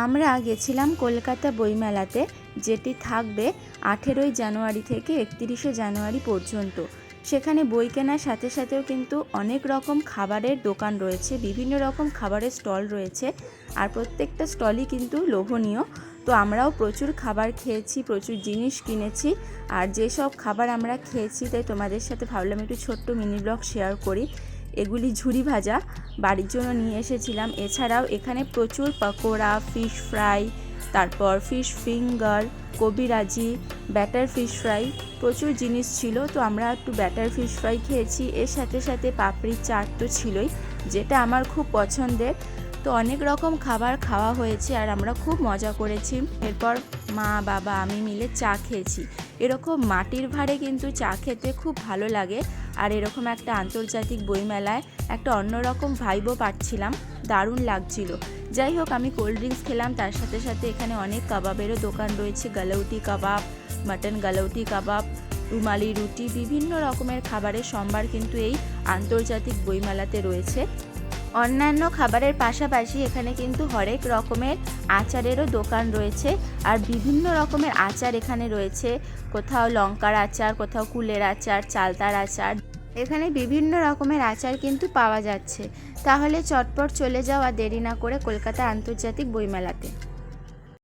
আমরা গেছিলাম কলকাতা বইমেলাতে, যেটি থাকবে আঠেরোই জানুয়ারি থেকে একতিরিশে জানুয়ারি পর্যন্ত। সেখানে বই কেনার সাথে সাথেও কিন্তু অনেক রকম খাবারের দোকান রয়েছে, বিভিন্ন রকম খাবারের স্টল রয়েছে, আর প্রত্যেকটা স্টলই কিন্তু লোভনীয়। তো আমরাও প্রচুর খাবার খেয়েছি, প্রচুর জিনিস কিনেছি, আর যেসব খাবার আমরা খেয়েছি, তাই তোমাদের সাথে ভাবলাম একটু ছোট্ট মিনি ব্লগ শেয়ার করি। এগুলি ঝুরি ভাজা। বাড়ির জন্য নিয়ে এসেছিলাম। এছাড়াও এখানে প্রচুর পকোড়া ফিশ ফ্রাই তারপর fish finger kabiraji batter fish fry প্রচুর জিনিস ছিল। তো আমরা একটু ব্যাটার ফিশ ফ্রাই খেয়েছি। এর সাথে সাথে পাপড়ির চাট তো ছিলই, যেটা আমার খুব পছন্দের। তো অনেক রকম খাবার খাওয়া হয়েছে আর আমরা খুব মজা করেছি। এরপর মা, বাবা, আমি মিলে চা খেয়েছি। এরকম মাটির ভাঁড়ে কিন্তু চা খেতে খুব ভালো লাগে। আর এরকম একটা আন্তর্জাতিক বইমেলায় একটা অন্যরকম ভাইবও পাচ্ছিলাম। দারুণ লাগছিল। যাই হোক, আমি কোল্ড ড্রিঙ্কস খেলাম। তার সাথে সাথে এখানে অনেক কাবাবেরও দোকান রয়েছে। গালৌটি কাবাব, মাটন গালৌটি কাবাব, রুমালি রুটি, বিভিন্ন রকমের খাবারের সম্ভার কিন্তু এই আন্তর্জাতিক বইমেলাতে রয়েছে। অন্যান্য খাবারের পাশাপাশি এখানে কিন্তু হরেক রকমের আচারেরও দোকান রয়েছে। আর বিভিন্ন রকমের আচার এখানে রয়েছে। কোথাও লঙ্কার আচার, কোথাও কুলের আচার, চালতার আচার। এখানে বিভিন্ন রকমের আচার কিন্তু পাওয়া যাচ্ছে। তাহলে চটপট চলে যাওয়া দেরি না করে কলকাতা আন্তর্জাতিক বইমেলাতে।